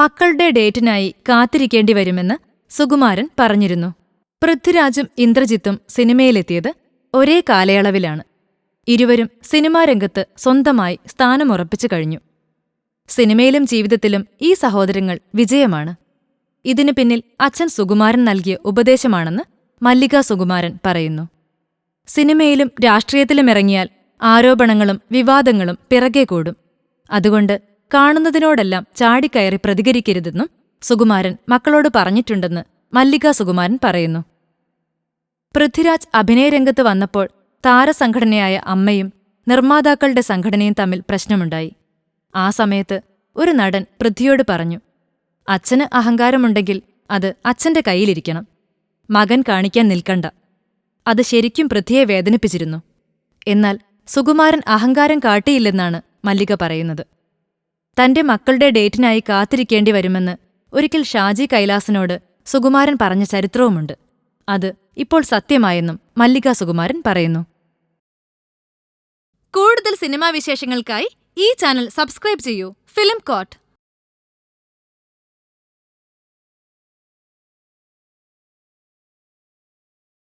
മക്കളുടെ ഡേറ്റിനായി കാത്തിരിക്കേണ്ടി വരുമെന്ന് സുകുമാരൻ പറഞ്ഞിരുന്നു. പൃഥ്വിരാജും ഇന്ദ്രജിത്തും സിനിമയിലെത്തിയത് ഒരേ കാലയളവിലാണ്. ഇരുവരും സിനിമാ രംഗത്ത് സ്വന്തമായി സ്ഥാനമുറപ്പിച്ചു കഴിഞ്ഞു. സിനിമയിലും ജീവിതത്തിലും ഈ സഹോദരങ്ങൾ വിജയമാണ്. ഇതിനു പിന്നിൽ അച്ഛൻ സുകുമാരൻ നൽകിയ ഉപദേശമാണെന്ന് മല്ലിക സുകുമാരൻ പറയുന്നു. സിനിമയിലും രാഷ്ട്രീയത്തിലും ഇറങ്ങിയാൽ ആരോപണങ്ങളും വിവാദങ്ങളും പിറകെ കൂടും. അതുകൊണ്ട് കാണുന്നതിനോടെല്ലാം ചാടിക്കയറി പ്രതികരിക്കരുതെന്നും സുകുമാരൻ മക്കളോട് പറഞ്ഞിട്ടുണ്ടെന്ന് മല്ലിക സുകുമാരൻ പറയുന്നു. പൃഥ്വിരാജ് അഭിനയരംഗത്ത് വന്നപ്പോൾ താരസംഘടനയായ അമ്മയും നിർമ്മാതാക്കളുടെ സംഘടനയും തമ്മിൽ പ്രശ്നമുണ്ടായി. ആ സമയത്ത് ഒരു നടൻ പൃഥ്വിയോട് പറഞ്ഞു അച്ഛന് അഹങ്കാരമുണ്ടെങ്കിൽ അത് അച്ഛന്റെ കയ്യിലിരിക്കണം. മകൻ കാണിക്കാൻ നിൽക്കണ്ട. അത് ശരിക്കും പൃഥ്വിയെ വേദനിപ്പിച്ചിരുന്നു. എന്നാൽ സുകുമാരൻ അഹങ്കാരം കാട്ടിയില്ലെന്നാണ് മല്ലിക പറയുന്നത്. തന്റെ മക്കളുടെ ഡേറ്റിനായി കാത്തിരിക്കേണ്ടി വരുമെന്ന് ഒരിക്കൽ ഷാജി കൈലാസിനോട് സുകുമാരൻ പറഞ്ഞ ചരിത്രവുമുണ്ട്. അത് ഇപ്പോൾ സത്യമായെന്നും മല്ലിക സുകുമാരൻ പറയുന്നു. കൂടുതൽ സിനിമാ വിശേഷങ്ങൾക്കായി ഈ ചാനൽ സബ്സ്ക്രൈബ് ചെയ്യൂ. Film coat.